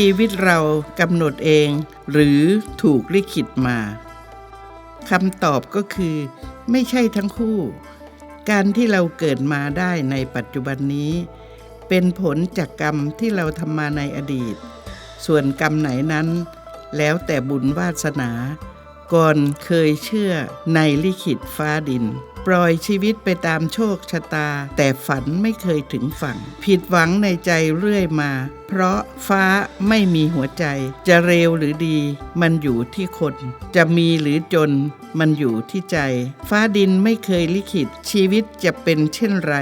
ชีวิตเรากำหนดเอง หรือถูกลิขิตมาคำตอบก็คือ ไม่ใช่ทั้งคู่ การที่เราเกิดมาได้ในปัจจุบันนี้ เป็นผลจากกรรมที่เราทำมาในอดีต ส่วนกรรมไหนนั้น แล้วแต่บุญวาสนา ก่อนเคยเชื่อในลิขิตฟ้าดิน ปล่อยชีวิตไปตามโชคชะตา แต่ฝันไม่เคยถึงฝั่ง ผิดหวังในใจเรื่อยมา เพราะฟ้าไม่มีหัวใจ จะเร็วหรือดี มันอยู่ที่คน จะมีหรือจน มันอยู่ที่ใจ ฟ้าดินไม่เคยลิขิต ชีวิตจะเป็นเช่นไร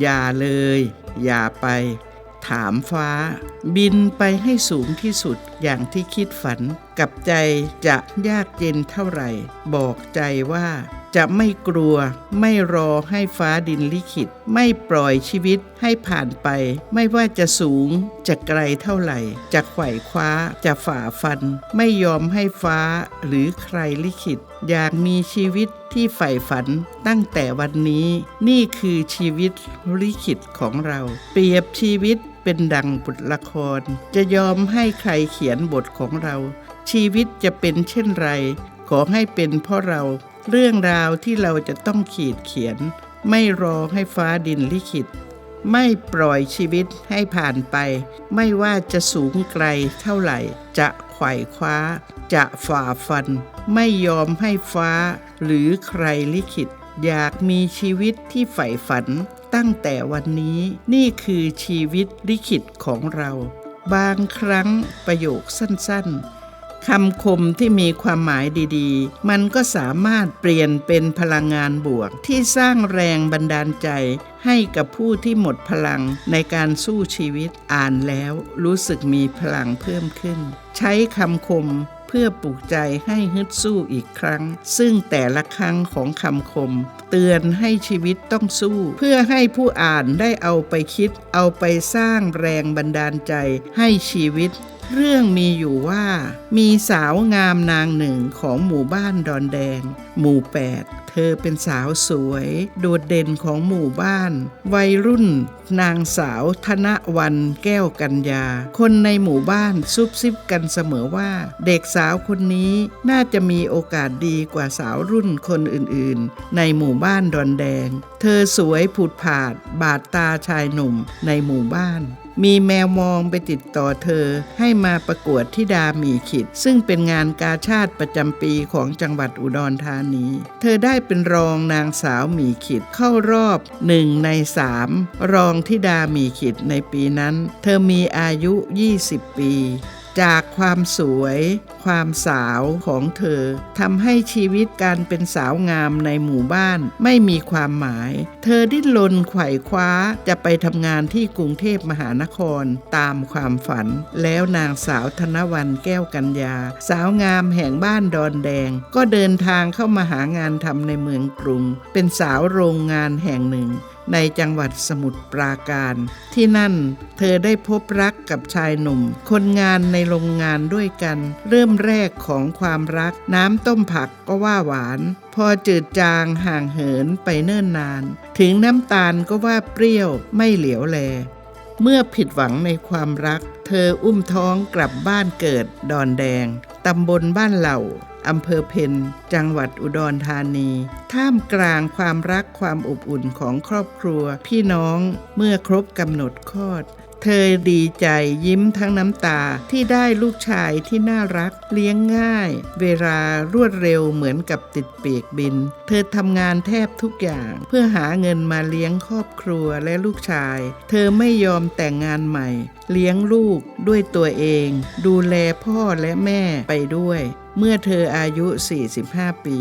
อย่าเลย อย่าไปถามฟ้า บินไปให้สูงที่สุดอย่างที่คิดฝัน กับใจจะยากเย็นเท่าไหร่ บอกใจว่า จะไม่กลัว ไม่รอให้ฟ้าดินลิขิต ไม่ปล่อยชีวิตให้ผ่านไป ไม่ว่าจะสูงจะไกลเท่าไหร่ จะไขว่คว้าจะฝ่าฟัน ไม่ยอมให้ฟ้าหรือใครลิขิต อยากมีชีวิตที่ใฝ่ฝันตั้งแต่วันนี้ นี่คือชีวิตลิขิตของเรา เปรียบชีวิตเป็นดังบทละคร จะยอมให้ใครเขียนบทของเรา ชีวิตจะเป็นเช่นไร ขอให้เป็นเพราะเรา เรื่องราวที่เราจะต้องขีดเขียน ไม่รอให้ฟ้าดินลิขิต ไม่ปล่อยชีวิตให้ผ่านไป ไม่ว่าจะสูงไกลเท่าไหร่ จะไขว่คว้า จะฝ่าฟัน ไม่ยอมให้ฟ้า หรือใครลิขิต อยากมีชีวิตที่ใฝ่ฝันตั้งแต่วันนี้นี่คือชีวิตลิขิตของเรา บางครั้งประโยคสั้นๆ คำคมที่มีความหมายดีๆ มันก็สามารถเปลี่ยนเป็นพลังงานบวก ที่สร้างแรงบันดาลใจ ให้กับผู้ที่หมดพลังในการสู้ชีวิตอ่านแล้วรู้สึกมีพลังเพิ่มขึ้น ใช้คำคมเพื่อปลุกใจให้ฮึดสู้อีกครั้ง ซึ่งแต่ละครั้งของคำคม เตือนให้ชีวิตต้องสู้ เพื่อให้ผู้อ่านได้เอาไปคิด เอาไปสร้างแรงบันดาลใจให้ชีวิต เรื่องมีอยู่ว่า มีสาวงามนางหนึ่งของหมู่บ้านดอนแดง หมู่แปดเธอเป็นสาวสวย โดดเด่นของหมู่บ้าน วัยรุ่น นางสาวธนวันแก้วกัญญา คนในหมู่บ้านซุบซิบกันเสมอว่า เด็กสาวคนนี้น่าจะมีโอกาสดีกว่าสาวรุ่นคนอื่นๆ ในหมู่บ้านดอนแดง เธอสวยผุดผาด บาดตาชายหนุ่มในหมู่บ้าน มีแมวมองไปติดต่อเธอให้มาประกวดที่ดามีขิด ซึ่งเป็นงานกาชาติประจำปีของจังหวัดอุดรธานี เธอได้เป็นรองนางสาวหมีขิดเข้ารอบหนึ่งในสามรองธิดาหมีขิดในปีนั้น เธอมีอายุ 20 ปี จากความสวย ความสาวของเธอทำให้ชีวิตการเป็นสาวงามในหมู่บ้านไม่มีความหมาย เธอดิ้นรนไขว่คว้าจะไปทำงานที่กรุงเทพมหานครตามความฝัน แล้วนางสาวธนวันแก้วกัญญา สาวงามแห่งบ้านดอนแดง ก็เดินทางเข้ามาหางานทำในเมืองกรุง เป็นสาวโรงงานแห่งหนึ่ง ในจังหวัดสมุทรปราการ ที่นั่นเธอได้พบรักกับชายหนุ่ม คนงานในโรงงานด้วยกัน เริ่มแรกของความรักน้ำต้มผักก็ว่าหวาน พอจืดจางห่างเหินไปเนิ่นนาน ถึงน้ำตาลก็ว่าเปรี้ยวไม่เหลียวแล เมื่อผิดหวังในความรัก เธออุ้มท้องกลับบ้านเกิดดอนแดงตำบลบ้านเหล่า อำเภอเพนจังหวัดอุดรธานี ท่ามกลางความรักความอบอุ่นของครอบครัว พี่น้องเมื่อครบกำหนดคลอด เธอดีใจยิ้มทั้งน้ำตาที่ได้ลูกชายที่น่ารักเลี้ยงง่าย เวลารวดเร็วเหมือนกับติดเปียกบิน เธอทำงานแทบทุกอย่าง เพื่อหาเงินมาเลี้ยงครอบครัวและลูกชาย เธอไม่ยอมแต่งงานใหม่ เลี้ยงลูกด้วยตัวเอง ดูแลพ่อและแม่ไปด้วย เมื่อเธออายุ 45 ปี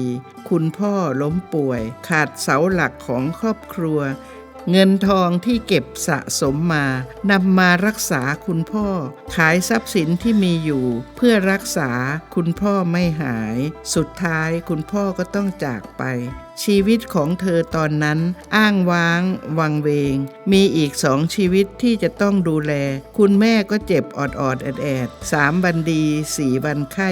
คุณพ่อล้มป่วย ขาดเสาหลักของครอบครัว เงินทองที่เก็บสะสมมานำมารักษาคุณพ่อ ขายทรัพย์สินที่มีอยู่ เพื่อรักษาคุณพ่อไม่หาย สุดท้ายคุณพ่อก็ต้องจากไปชีวิตของเธอตอนนั้น อ้างว้าง วังเวง มีอีกสองชีวิตที่จะต้องดูแล คุณแม่ก็เจ็บออดออดแอดแอดสามวันดีสี่วันไข้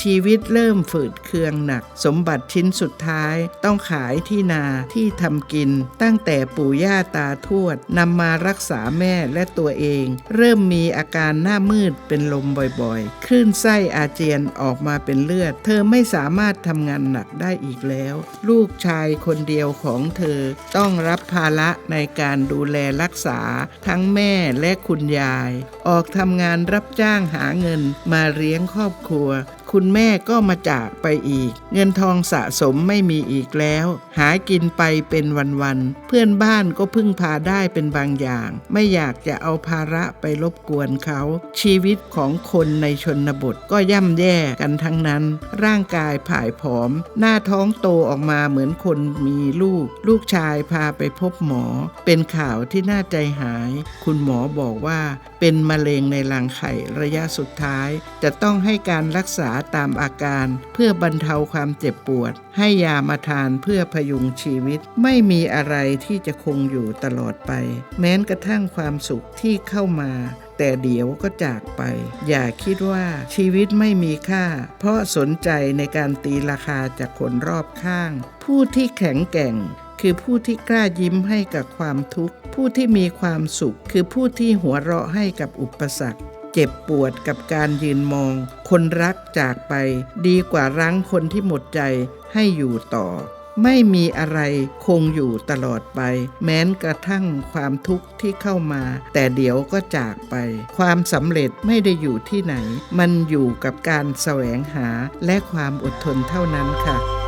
ชีวิตเริ่มฝืดเคืองหนัก สมบัติชิ้นสุดท้าย ต้องขายที่นาที่ทำกิน ตั้งแต่ปู่ย่าตาทวดนำมารักษาแม่และตัวเอง เริ่มมีอาการหน้ามืดเป็นลมบ่อยๆ คลื่นไส้อาเจียนออกมาเป็นเลือด เธอไม่สามารถทำงานหนักได้อีกแล้ว ลูกชายคนเดียวของเธอ ต้องรับภาระในการดูแลรักษาทั้งแม่และคุณยาย ออกทำงานรับจ้างหาเงินมาเลี้ยงครอบครัว คุณแม่ก็มาจากไปอีก เงินทองสะสมไม่มีอีกแล้ว หากินไปเป็นวันๆเพื่อนบ้านก็พึ่งพาได้เป็นบางอย่าง ไม่อยากจะเอาภาระไปรบกวนเขา ชีวิตของคนในชนบทก็ย่ำแย่กันทั้งนั้น ร่างกายผายผอม หน้าท้องโตออกมาเหมือนคนมีลูก ลูกชายพาไปพบหมอ เป็นข่าวที่น่าใจหาย คุณหมอบอกว่า เป็นมะเร็งในรังไข่ระยะสุดท้าย จะต้องให้การรักษาตามอาการ เพื่อบรรเทาความเจ็บปวด ให้ยามาทานเพื่อพยุงชีวิต ไม่มีอะไรที่จะคงอยู่ตลอดไป แม้นกระทั่งความสุขที่เข้ามา แต่เดี๋ยวก็จากไป อย่าคิดว่าชีวิตไม่มีค่า เพราะสนใจในการตีราคาจากคนรอบข้าง ผู้ที่แข็งแกร่งคือผู้ที่กล้ายิ้มให้กับความทุกข์ ผู้ที่มีความสุข คือผู้ที่หัวเราะให้กับอุปสรรค เจ็บปวดกับการยืนมอง คนรักจากไป ดีกว่ารั้งคนที่หมดใจให้อยู่ต่อ ไม่มีอะไรคงอยู่ตลอดไป แม้นกระทั่งความทุกข์ที่เข้ามา แต่เดี๋ยวก็จากไป ความสำเร็จไม่ได้อยู่ที่ไหน มันอยู่กับการแสวงหาและความอดทนเท่านั้นค่ะ